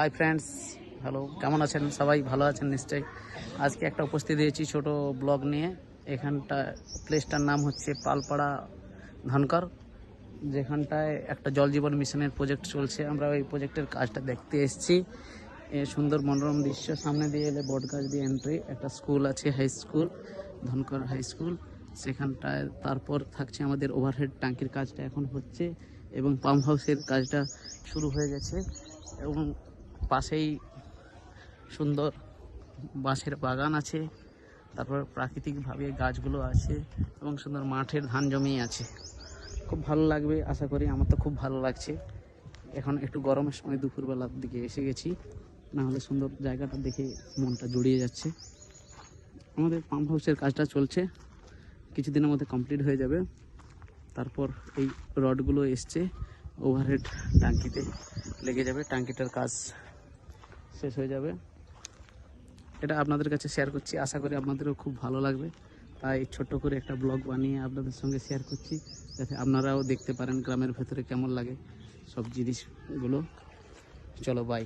Hi friends hello কেমন আছেন? সবাই ভালো আছেন নিশ্চয়ই? আজকে একটা উপস্থিত হয়েছি ছোট ব্লগ নিয়ে। এখানটা প্লেসটার নাম হচ্ছে পালপাড়া ধনকর, যেখানটায় একটা জল জীবন মিশনের প্রজেক্ট চলছে। আমরা ওই প্রজেক্টের কাজটা দেখতে এসেছি। এ সুন্দর মনোরম দৃশ্য সামনে দিয়ে এলে বট গাছ দিয়ে এন্ট্রি একটা স্কুল আছে high school Dhankar high school সেখানটায় তারপর থাকছে আমাদের ওভারহেড ট্যাঙ্কির কাজটা এখন হচ্ছে এবং পাম্প হাউসের কাজটা শুরু হয়ে গেছে। এবং পাশেই সুন্দর বাঁশের বাগান আছে, তারপর প্রাকৃতিকভাবে গাছগুলো আছে এবং সুন্দর মাঠের ধান জমি আছে। খুব ভালো লাগবে, আশা করি আমার তো খুব ভালো লাগছে। এখন একটু গরমের সময় দুপুরবেলার দিকে এসে গেছি, না হলে সুন্দর জায়গাটা দেখে মনটা জড়িয়ে যাচ্ছে। আমাদের পাম্প হাউসের কাজটা চলছে, কিছুদিনের মধ্যে কমপ্লিট হয়ে যাবে। তারপর এই রডগুলো এসছে ওভারহেড ট্যাঙ্কিতে লেগে যাবে। ট্যাঙ্কিটার কাজ শেষ হয়ে যাবে। এটা আপনাদের কাছে শেয়ার করছি। আশা করি আপনাদেরও খুব ভালো লাগবে। তাই ছোট্ট করে একটা ব্লগ বানিয়ে আপনাদের সঙ্গে শেয়ার করছি। যাতে আপনারাও দেখতে পারেন গ্রামের ভেতরে কেমন লাগে সব জিনিসগুলো। চলো বাই